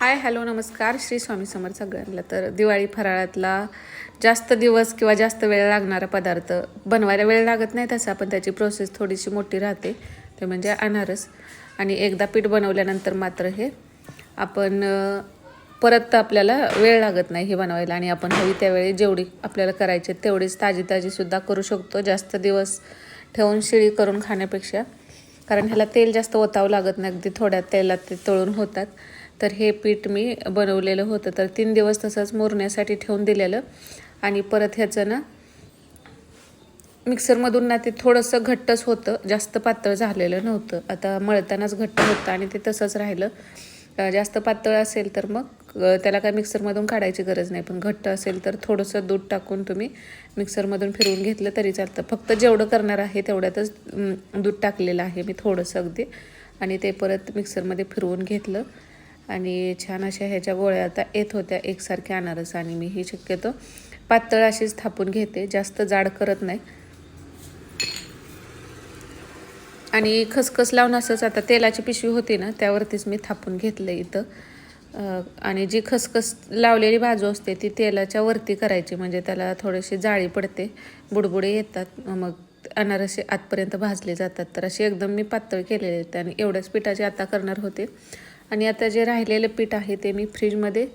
Hi hello नमस्कार. श्री स्वामी समर्थ सगळ्यांना तर दिवाळी फराळातला जास्त दिवस किंवा जास्त वेळ लागणारा पदार्थ बनवायला वेळ लागत नाही तसा पण त्याची प्रोसेस थोडीशी मोठी राहते. ते म्हणजे अनारस. आणि एकदा पीठ बनवल्यानंतर मात्र हे आपण परत आपल्याला वेळ लागत नाही हे बनवायला. आणि आपण हवी त्यावेळी जेवढी आपल्याला करायची तेवढीच ताजी ताजीसुद्धा करू शकतो. जास्त दिवस ठेवून शिळी करून खाण्यापेक्षा. कारण ह्याला तेल जास्त ओतावं लागत नाही. अगदी थोड्या तेलात ते तळून होतात. तर हे पीठ मी बनवलेलं होतं. तर तीन दिवस तसंच मुरण्यासाठी ठेवून दिलेलं. आणि परत ह्याचं ना मिक्सरमधून ना ते थोडंसं घट्टच होतं. जास्त पातळ झालेलं नव्हतं. आता मळतानाच घट्ट होतं आणि ते तसंच राहिलं. जास्त पातळ असेल तर मग त्याला काय मिक्सरमधून काढायची गरज नाही. पण घट्ट असेल तर थोडंसं दूध टाकून तुम्ही मिक्सरमधून फिरवून घेतलं तरी चालतं. फक्त जेवढं करणार आहे तेवढ्यातच दूध टाकलेलं आहे मी थोडंसं अगदी. आणि ते परत मिक्सरमध्ये फिरवून घेतलं. आणि छान अशा ह्याच्या गोळ्या आता येत होत्या एकसारख्या अनारस आणि मी ही शक्यतो पातळ अशीच थापून घेते जास्त जाड करत नाही. आणि खसखस लावून असंच आता तेलाची पिशवी होती ना त्यावरतीच मी थापून घेतलं इथं. आणि जी खसखस लावलेली बाजू असते ती तेलाच्या वरती करायची म्हणजे त्याला थोडीशी जाळी पडते बुडबुडे येतात मग अनारसे आतपर्यंत भाजले जातात. तर अशी एकदम मी पातळ केलेले आहेत आणि एवढ्याच पिठाची आता करणार होते. आणि आता जे राहिलेलं पीठ आहे ते मी फ्रीजमध्ये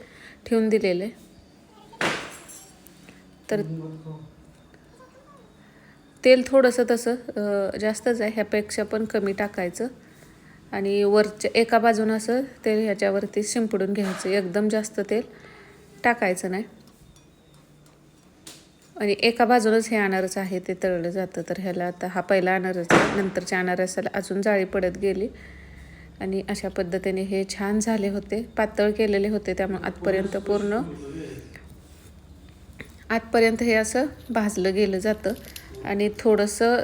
ठेवून दिलेले तर तेल थोडंसं तसं जास्तच आहे. ह्यापेक्षा पण कमी टाकायचं. आणि वरच्या एका बाजूनं असं तेल ह्याच्यावरती शिंपडून घ्यायचं. एकदम जास्त तेल टाकायचं नाही. आणि एका बाजूनच हे अनारस आहे ते तळलं जातं. तर ह्याला आता हा पहिला अनारस आहे. नंतरच्या अनारसाला अजून जाळी पडत गेली. आणि अशा पद्धतीने हे छान झाले होते. पातळ केलेले होते त्यामुळे आतपर्यंत पूर्ण. आतपर्यंत हे असं भाजलं गेलं जातं. आणि थोडंसं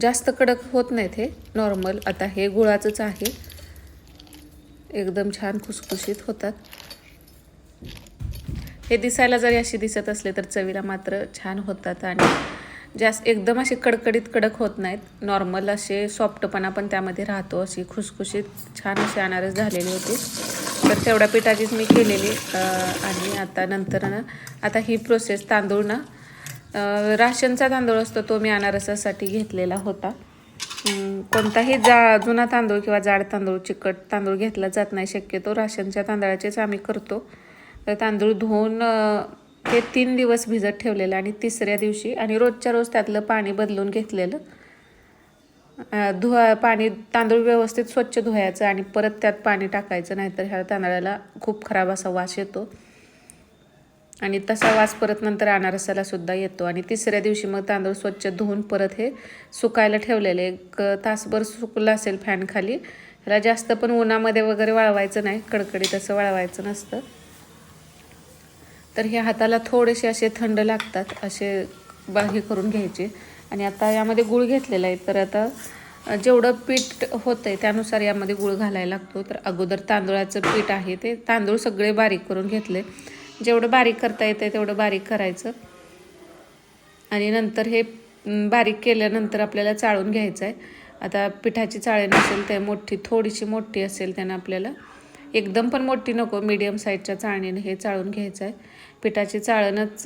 जास्त कडक होत नाहीत हे. नॉर्मल. आता हे गुळाचंच आहे. एकदम छान खुसखुशीत होतात. हे दिसायला जरी अशी दिसत असले तर चवीला मात्र छान होतात आणि जास्त एकदम असे कडकडीत कडक होत नाहीत. नॉर्मल असे सॉफ्टपणा पण त्यामध्ये राहतो. अशी खुसखुशीत छान असे अनारस झालेली होती. तर तेवढ्या पिठाचीच मी केलेली. आणि आता नंतर ना आता ही प्रोसेस तांदूळ ना राशनचा तांदूळ असतो तो मी अनारसासाठी घेतलेला होता. कोणताही जा जुना तांदूळ किंवा जाड तांदूळ चिकट तांदूळ घेतला जात नाही. शक्यतो राशनच्या तांदळाचेच आम्ही करतो. तर तांदूळ धुवून हे ते तीन दिवस भिजत ठेवलेलं आणि तिसऱ्या दिवशी आणि रोजच्या रोज त्यातलं पाणी बदलून घेतलेलं. धुवा पाणी तांदूळ व्यवस्थित स्वच्छ धुवायचं आणि परत त्यात पाणी टाकायचं नाहीतर ह्या तांदळाला खूप खराब असा वास येतो. आणि तसा वास परत नंतर अनारसाला सुद्धा येतो. आणि तिसऱ्या दिवशी मग तांदूळ स्वच्छ धुवून परत हे सुकायला ठेवलेले एक तासभर सुकलं असेल फॅनखाली ह्याला जास्त पण उन्हामध्ये वगैरे वाळवायचं नाही. कडकडीत असं वाळवायचं नसतं. तर हे हाताला थोडेसे असे थंड लागतात असे हे करून घ्यायचे. आणि आता यामध्ये गुळ घेतलेला आहे. तर आता जेवढं पीठ होतं आहे त्यानुसार यामध्ये गुळ घालायला लागतो. तर अगोदर तांदूळाचं पीठ आहे ते तांदूळ सगळे बारीक करून घेतले. जेवढं बारीक करता येतं आहे तेवढं बारीक करायचं. आणि नंतर हे बारीक केल्यानंतर आपल्याला चाळून घ्यायचं आहे आता पिठाची चाळण असेल ते मोठी थोडीशी मोठी असेल त्यानं आपल्याला एकदम पण मोठी नको मीडियम साईजच्या चाळणीने हे चाळून घ्यायचं आहे पिठाची चाळणच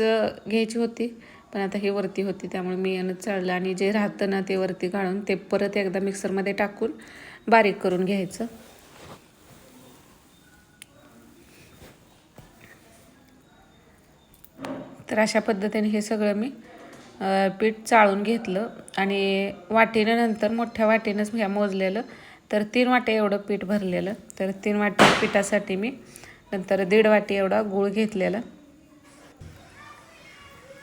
घ्यायची होती पण आता हे वरती होती त्यामुळे मी यानं चाळलं आणि जे राहतं ना ते वरती काढून ते परत एकदा मिक्सरमध्ये टाकून बारीक करून घ्यायचं. तर अशा पद्धतीने हे सगळं मी पीठ चाळून घेतलं आणि वाटीनं नंतर मोठ्या वाटीनंच ह्या मोजलेलं तर तीन वाटे एवढं पीठ भरलेलं. तर तीन वाटी पिठासाठी मी नंतर दीड वाटी एवढा गूळ घेतलेला.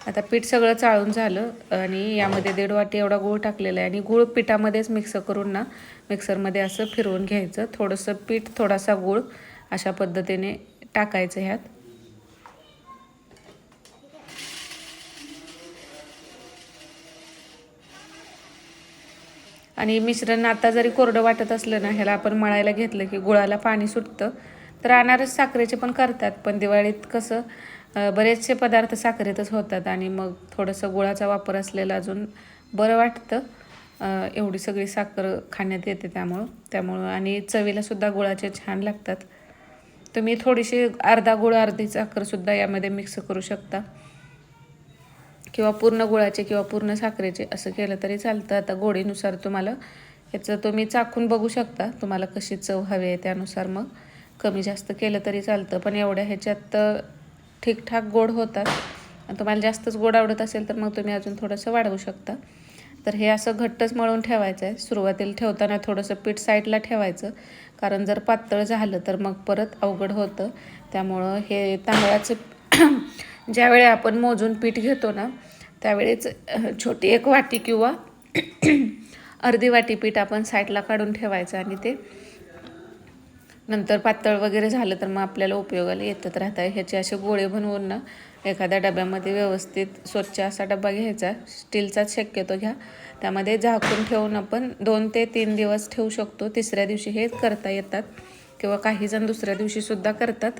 आता पीठ सगळं चाळून झालं आणि यामध्ये दीड वाटी एवढा गूळ टाकलेला आहे. आणि गूळ पिठामध्येच मिक्स करून ना मिक्सरमध्ये असं फिरवून घ्यायचं. थोडंसं पीठ थोडासा गूळ अशा पद्धतीने टाकायचं ह्यात. आणि मिश्रण आता जरी कोरडं वाटत असलं ना ह्याला आपण मळायला घेतलं की गुळाला पाणी सुटतं तर अनारस साखरेचे पण करतात पण दिवाळीत कसं बरेचसे पदार्थ साखरेतच होतात आणि मग थोडंसं गुळाचा वापर असलेला अजून बरं वाटतं. एवढी सगळी साखर खाण्यात येते त्यामुळं त्यामुळं आणि चवीलासुद्धा गुळाचे छान लागतात. तुम्ही थोडीशी अर्धा गुळ अर्धी साखरसुद्धा यामध्ये मिक्स करू शकता. किंवा पूर्ण गुळाचे किंवा पूर्ण साखरेचे असं केलं तरी चालतं. आता गोडीनुसार तुम्हाला ह्याचं तुम्ही चाखून बघू शकता. तुम्हाला कशी चव हवी आहे त्यानुसार मग कमी जास्त केलं तरी चालतं. पण एवढ्या ह्याच्यात ठीकठाक गोड होतात. आणि तुम्हाला जास्तच गोड आवडत असेल तर मग तुम्ही अजून थोडंसं वाढवू शकता. तर हे असं घट्टच मळून ठेवायचं आहे सुरुवातीला ठेवताना थोडंसं पीठ साईडला ठेवायचं. कारण जर पातळ झालं तर मग परत अवघड होतं. त्यामुळं हे तांदळाचं ज्यावेळी आपण मोजून पीठ घेतो ना त्यावेळेच छोटी एक वाटी किंवा अर्धी वाटी पीठ आपण साईडला काढून ठेवायचं आणि ते नंतर पातळ वगैरे झालं तर मग आपल्याला उपयोगाला येतच राहतं. ह्याचे असे गोळे बनवून ना एखाद्या डब्यामध्ये व्यवस्थित स्वच्छ असा डबा घ्यायचा. स्टीलचाच शक्यतो घ्या. त्यामध्ये झाकून ठेवून आपण दोन ते तीन दिवस ठेवू शकतो. तिसऱ्या दिवशी हे करता येतात किंवा काही जण दुसऱ्या दिवशीसुद्धा करतात.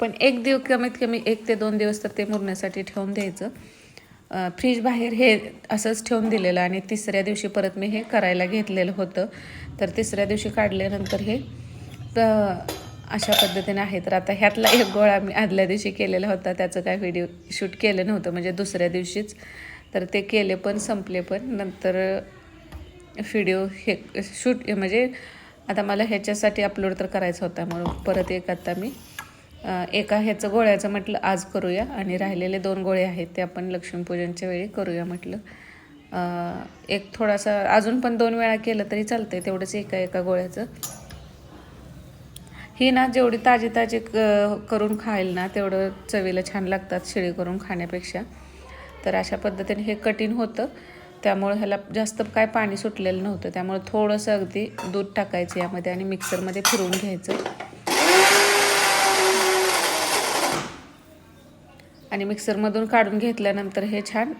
पण एक दिव कमीत कमी एक ते दोन दिवस तर ते मुरण्यासाठी ठेवून द्यायचं. फ्रीज बाहेर हे असंच ठेवून दिलेलं आणि तिसऱ्या दिवशी परत मी हे करायला घेतलेलं होतं. तर तिसऱ्या दिवशी काढल्यानंतर हे अशा पद्धतीने आहे. तर आता ह्यातला एक गोळा मी आदल्या दिवशी केलेला होता. त्याचं काय व्हिडिओ शूट केलं नव्हतं. म्हणजे दुसऱ्या दिवशीच. तर ते केले पण संपले पण. नंतर व्हिडिओ हे शूट म्हणजे आता मला ह्याच्यासाठी अपलोड तर करायचा होता म्हणून परत एक आता मी एका ह्याचं गोळ्याचं म्हटलं आज करूया. आणि राहिलेले दोन गोळे आहेत ते आपण लक्ष्मीपूजनच्या वेळी करूया म्हटलं. एक थोडासा अजून पण दोन वेळा केलं तरी चालतंय तेवढंच एका एका गोळ्याचं. ही ना जेवढी ताजी ताजी करून खाईल ना तेवढं चवीला छान लागतात शिळी करून खाण्यापेक्षा. तर अशा पद्धतीने हे कठीण होतं. त्यामुळे ह्याला जास्त काय पाणी सुटलेलं नव्हतं. त्यामुळे थोडंसं अगदी दूध टाकायचं यामध्ये आणि मिक्सरमध्ये फिरवून घ्यायचं. आणि मिक्सरमधून काढून घेतल्यानंतर हे छान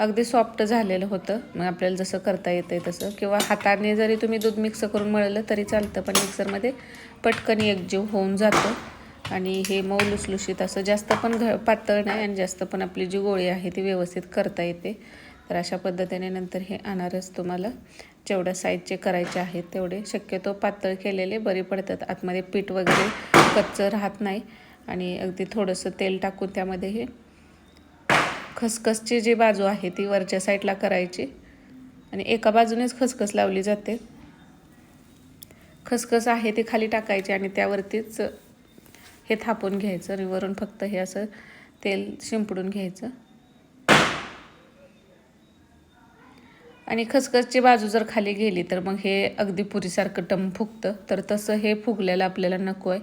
अगदी सॉफ्ट झालेलं होतं. मग आपल्याला जसं करता येतं आहे तसं. किंवा हाताने जरी तुम्ही दूध मिक्स करून मळलं तरी चालतं पण मिक्सरमध्ये पटकन एकजीव होऊन जातं. आणि हे मऊ लुसलुशीत असं जास्त पण घ पातळ नाही आणि जास्त पण आपली जी गोळी आहे ती व्यवस्थित करता येते. तर अशा पद्धतीने नंतर हे अनारस तुम्हाला जेवढ्या साईजचे करायचे आहेत तेवढे. शक्यतो पातळ केलेले बरे पडतात. आतमध्ये पीठ वगैरे कच्चं राहत नाही. आणि अगदी थोडंसं तेल टाकून त्यामध्ये हे खसखसची जी बाजू आहे ती वरच्या साईडला करायची. आणि एका बाजूनेच खसखस लावली जाते. खसखस आहे ती खाली टाकायची आणि त्यावरतीच हे थापून घ्यायचं आणि वरून फक्त हे असं तेल शिंपडून घ्यायचं. आणि खसखसची बाजू जर खाली गेली तर मग हे अगदी पुरीसारखं टम फुगतं. तर तसं हे फुगलेलं आपल्याला नको आहे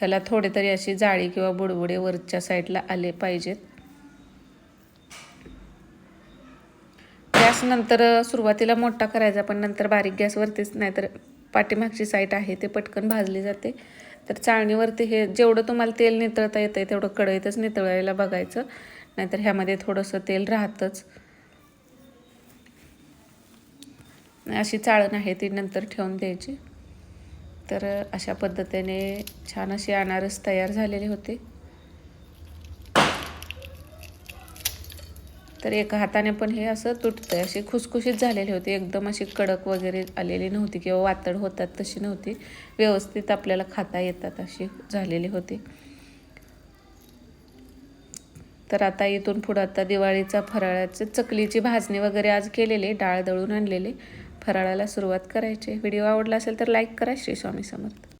ह्याला थोडे तरी अशी जाळी किंवा बुडबुडे वरच्या साईडला आले पाहिजेत. गॅस नंतर सुरुवातीला मोठा करायचा पण नंतर बारीक गॅसवरतीच नाही तर पाठीमागची साईट आहे ते पटकन भाजली जाते. तर चाळणीवरती हे जेवढं तुम्हाला तेल नितळता येतं आहे तेवढं कढईतच नितळायला बघायचं. नाहीतर ह्यामध्ये थोडंसं तेल राहतंच. अशी चाळण आहे ती नंतर ठेवून द्यायची. तर अशा पद्धतीने छान असे अनारस तयार झालेले होते. तर एका हाताने पण हे असं तुटतं अशी खुसखुशीत झालेली होती. एकदम अशी कडक वगैरे आलेली नव्हती किंवा वातड होतात तशी नव्हती. व्यवस्थित आपल्याला खाता येतात अशी झालेली होती. तर आता इथून पुढं आता दिवाळीचा फराळाचं चकलीची भाजणी वगैरे आज केलेले डाळ दळून आणलेले. फराळाला सुरुवात करायची. व्हिडिओ आवडला असेल तर लाईक करा श्री स्वामी समर्थ.